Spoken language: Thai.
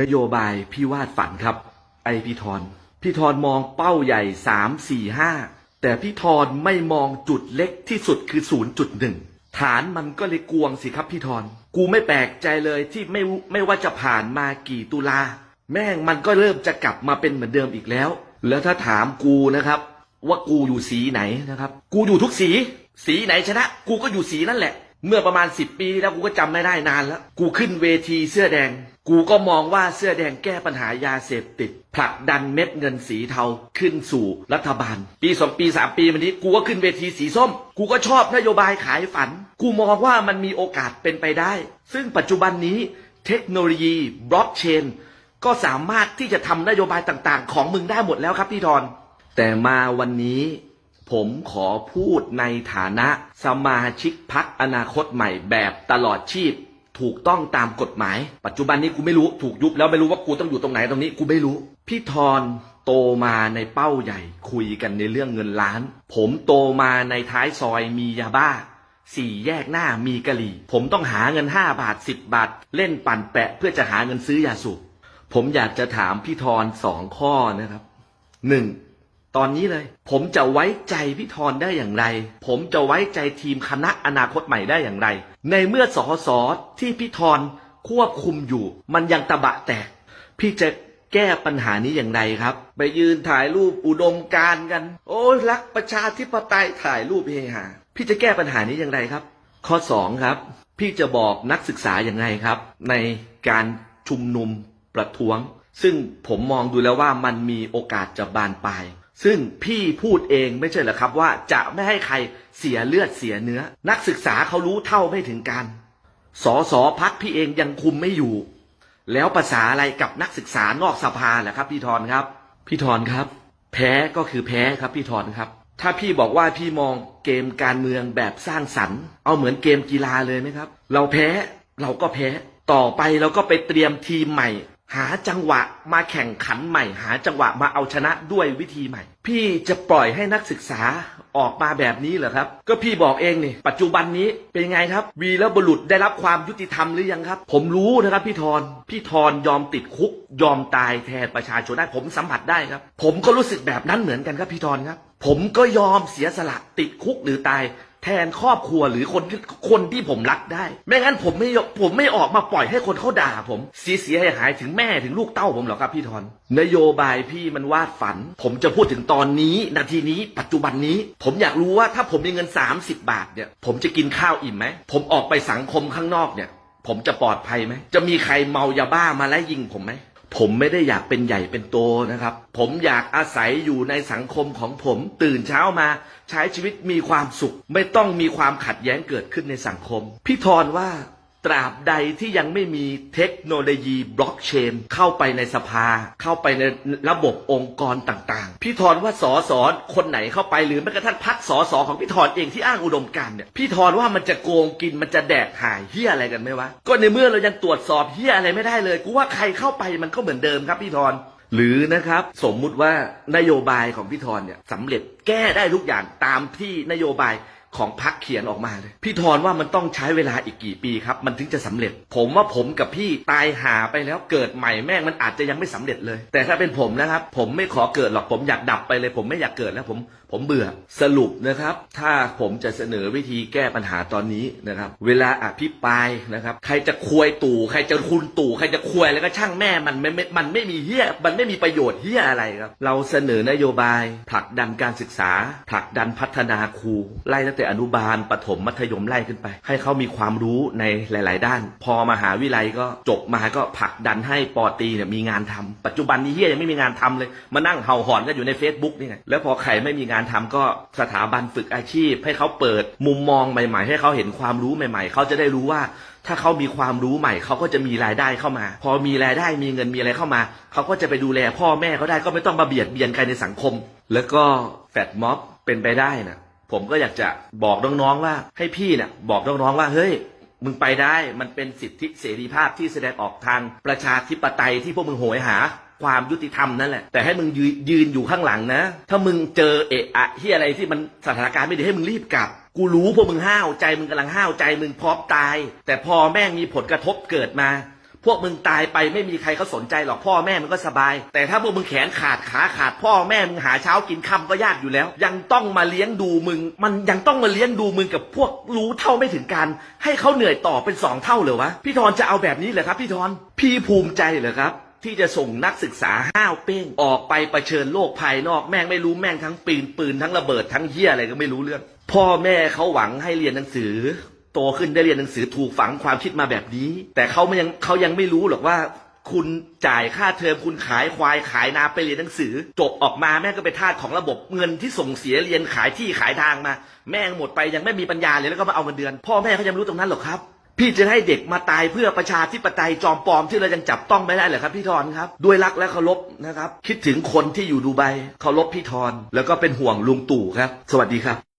นโยบายพี่วาดฝันครับไอพี่ทอนพี่ทอนมองเป้าใหญ่สามสี่ห้าแต่พี่ทอนไม่มองจุดเล็กที่สุดคือศูนย์จุดหนึ่งฐานมันก็เลยกวงสิครับพี่ทอนกูไม่แปลกใจเลยที่ไม่ไม่ว่าจะผ่านมากี่ตุลา แม่งมันก็เริ่มจะกลับมาเป็นเหมือนเดิมอีกแล้ว แล้วถ้าถามกูนะครับ ว่ากูอยู่สีไหนนะครับ กูอยู่ทุกสี สีไหนชนะ กูก็อยู่สีนั่นแหละ เมื่อประมาณสิบปีที่แล้วกูก็จำไม่ได้นานแล้ว กูขึ้นเวทีเสื้อแดง กูก็มองว่าเสื้อแดงแก้ปัญหายาเสพติด ผลักดันเม็ดเงินสีเทาขึ้นสู่รัฐบาล ปีสองปีสามปีมานี้ กูก็ขึ้นเวทีสีส้ม กูก็ชอบนโยบายขายฝัน กูมองว่ามันมีโอกาสเป็นไปได้ ซึ่งปัจจุบันนี้เทคโนโลยีบล็อกเชนก็สามารถที่จะทำนโยบายต่างๆ ของมึงได้หมดแล้วครับพี่ทอนแต่มาวันนี้ ผมขอพูดในฐานะสมาชิกพักอนาคตใหม่แบบตลอดชีพ ถูกต้องตามกฎหมาย ปัจจุบันนี้กูไม่รู้ถูกยุบแล้วไม่รู้ว่ากูต้องอยู่ตรงไหนตรงนี้กูไม่รู้ พี่ทอนโตมาในเป้าใหญ่ คุยกันในเรื่องเงินล้าน ผมโตมาในท้ายซอยมียาบ้าสี่แยกหน้ามีกะหรี่ ผมต้องหาเงินห้าบาทสิบบาท เล่นปั่นแปะเพื่อจะหาเงินซื้อยาสูบผมอยากจะถามพี่ทอนสองข้อนะครับหนึ่ง ตอนนี้เลย ผมจะไว้ใจพี่ทอนได้อย่างไร ผมจะไว้ใจทีมคณะอนาคตใหม่ได้อย่างไร ในเมื่อสอสอที่พี่ทอนควบคุมอยู่ มันยังตะบะแตก พี่จะแก้ปัญหานี้อย่างไรครับ ไปยืนถ่ายรูปอุดมการกัน โอ้ยรักประชาธิปไตยถ่ายรูปเฮฮาพี่จะแก้ปัญหานี้อย่างไรครับ ข้อสองครับ พี่จะบอกนักศึกษาอย่างไรครับ ในการชุมนุมประท้วง ซึ่งผมมองดูแล้วว่ามันมีโอกาสจะบานปลาย ซึ่งพี่พูดเองไม่ใช่เหรอครับว่าจะไม่ให้ใครเสียเลือดเสียเนื้อ นักศึกษาเขารู้เท่าไม่ถึงการสอสอพักพี่เองยังคุมไม่อยู่ แล้วภาษาอะไรกับนักศึกษานอกสภาแหละครับ พี่ทอนครับ พี่ทอนครับ แพ้ก็คือแพ้ครับพี่ทอนครับ ถ้าพี่บอกว่าพี่มองเกมการเมืองแบบสร้างสรรค์ เอาเหมือนเกมกีฬาเลยไหมครับ เราแพ้เราก็แพ้ต่อไปเราก็ไปเตรียมทีมใหม่ หาจังหวะมาแข่งขันใหม่ หาจังหวะมาเอาชนะด้วยวิธีใหม่ พี่จะปล่อยให้นักศึกษาออกมาแบบนี้เหรอครับ ก็พี่บอกเองนี่ปัจจุบันนี้เป็นไงครับ วีรบุรุษได้รับความยุติธรรมหรือยังครับ ผมรู้นะครับพี่ทอนพี่ทอนยอมติดคุก ยอมตายแทนประชาชนได้ผมสัมผัสได้ครับ ผมก็รู้สึกแบบนั้นเหมือนกันครับพี่ทอนครับ ผมก็ยอมเสียสละติดคุกหรือตาย แทนครอบครัวหรือคนที่คนที่ผมรักได้ ไม่งั้นผมไม่ผมไม่ออกมาปล่อยให้คนเขาด่าผมเสียเสียหายหายถึงแม่ถึงลูกเต้าผมหรอกครับพี่ทอน นโยบายพี่มันวาดฝัน ผมจะพูดถึงตอนนี้นาทีนี้ ปัจจุบันนี้ ผมอยากรู้ว่าถ้าผมมีเงิน 30 บาทเนี่ย ผมจะกินข้าวอิ่มไหมผมออกไปสังคมข้างนอกเนี่ย ผมจะปลอดภัยไหมจะมีใครเมายาบ้ามาไล่ยิงผมไหม ผมไม่ได้อยากเป็นใหญ่เป็นโตนะครับ ผมอยากอาศัยอยู่ในสังคมของผม ตื่นเช้ามาใช้ชีวิตมีความสุข ไม่ต้องมีความขัดแย้งเกิดขึ้นในสังคม พี่ทอนว่า ตราบใดที่ยังไม่มีเทคโนโลยีบล็อกเชนเข้าไปในสภา เข้าไปในระบบองค์กรต่างๆ พี่ทอนว่าสอสอคนไหนเข้าไปหรือแม้กระทั่งพักสอสอของพี่ทอนเองที่อ้างอุดมการเนี่ยพี่ทอนว่ามันจะโกงกินมันจะแดกหายเฮียอะไรกันไหมวะก็ในเมื่อเรายังตรวจสอบเฮียอะไรไม่ได้เลยกูว่าใครเข้าไปมันก็เหมือนเดิมครับพี่ทอนหรือนะครับสมมุติว่านโยบายของพี่ทอนเนี่ยสำเร็จแก้ได้ทุกอย่างตามที่นโยบาย ของพักเขียนออกมาเลย พี่ทอนว่ามันต้องใช้เวลาอีกกี่ปีครับ มันถึงจะสำเร็จ ผมว่าผมกับพี่ตายหาไปแล้วเกิดใหม่แม่งมันอาจจะยังไม่สำเร็จเลย แต่ถ้าเป็นผมนะครับ ผมไม่ขอเกิดหรอกผมอยากดับไปเลย ผมไม่อยากเกิดแล้วผมผมเบื่อสรุปนะครับ ถ้าผมจะเสนอวิธีแก้ปัญหาตอนนี้นะครับ เวลาอภิปรายนะครับ ใครจะควยตู่ใครจะคุณตู่ใครจะควยแล้วก็ช่างแม่มันไม่ไม่มันไม่มีเฮี้ยมันไม่มีประโยชน์เฮี้ยอะไรครับ เราเสนอนโยบาย ผลักดันการศึกษา ผลักดันพัฒนาครูไล่ตั้งแต่อนุบาลประถมมัธยมไล่ขึ้นไป ให้เขามีความรู้ในหลาย ๆ ด้าน พอมหาวิทยาลัยก็จบมาก็ผลักดันให้ปอตีเนี่ยมีงานทำปัจจุบันนี้เฮียยังไม่มีงานทำเลย มานั่งเห่าหอนกันอยู่ใน Facebook นี่ไงแล้วพอใครไม่มีงานทำก็สถาบันฝึกอาชีพ ให้เขาเปิดมุมมองใหม่ ๆ ให้เขาเห็นความรู้ใหม่ ๆ เขาจะได้รู้ว่าถ้าเขามีความรู้ใหม่เขาก็จะมีรายได้เข้ามา พอมีรายได้มีเงินมีอะไรเข้ามา เขาก็จะไปดูแลพ่อแม่เขาได้ก็ไม่ต้องมาเบียดเบียนใครในสังคม แล้วก็แฟดม็อบเป็นไปได้นะ ผมก็อยากจะบอกน้องๆว่า ให้พี่เนี่ยบอกน้องๆว่าเฮ้ยมึงไปได้มันเป็นสิทธิเสรีภาพที่แสดงออกทางประชาธิปไตยที่พวกมึงโหยหาความยุติธรรมนั่นแหละ แต่ให้มึงยืนยืนอยู่ข้างหลังนะ ถ้ามึงเจอเอะอะที่อะไรที่มันสถานการณ์ไม่ดีให้มึงรีบกลับ กูรู้พวกมึงห้าวใจมึงกำลังห้าวใจมึงพร้อมตาย แต่พอแม่งมีผลกระทบเกิดมา พวกมึงตายไปไม่มีใครเขาสนใจหรอกพ่อแม่มึงก็สบาย แต่ถ้าพวกมึงแขนขาดขาขาดพ่อแม่มึงหาเช้ากินค่ำก็ยากอยู่แล้ว ยังต้องมาเลี้ยงดูมึง มันยังต้องมาเลี้ยงดูมึงกับพวกรู้เท่าไม่ถึงการ ให้เขาเหนื่อยต่อเป็นสองเท่าเลยวะพี่ธรจะเอาแบบนี้เหรอครับ พี่ธรพี่ภูมิใจเหรอครับที่จะส่งนักศึกษาห้าวเป้ง ออกไปเผชิญโลกภายนอกแม่งไม่รู้แม่งทั้งปืนปืนทั้งระเบิดทั้งเหี้ยอะไรก็ไม่รู้เรื่อง พ่อแม่เขาหวังให้เรียนหนังสือ โตขึ้นได้เรียนหนังสือถูกฝังความคิดมาแบบนี้ แต่เขาไม่ยังเขายังไม่รู้หรอกว่า คุณจ่ายค่าเทอมคุณขายควายขายนาไปเรียนหนังสือ จบออกมาแม่ก็เป็นทาสของระบบเงินที่ส่งเสียเรียนขายที่ขายทางมา แม่งหมดไปยังไม่มีปัญญาเลยแล้วก็มาเอาเงินเดือน พ่อแม่เขายังรู้ตรงนั้นหรอกครับพี่จะให้เด็กมาตายเพื่อประชาธิปไตยจอมปลอมที่เรายังจับต้องไม่ได้เหรอครับพี่ธรครับด้วยรักและเคารพนะครับ คิดถึงคนที่อยู่ดูไบเคารพพี่ธรแล้วก็เป็นห่วงลุงตู่ครับ สวัสดีครับ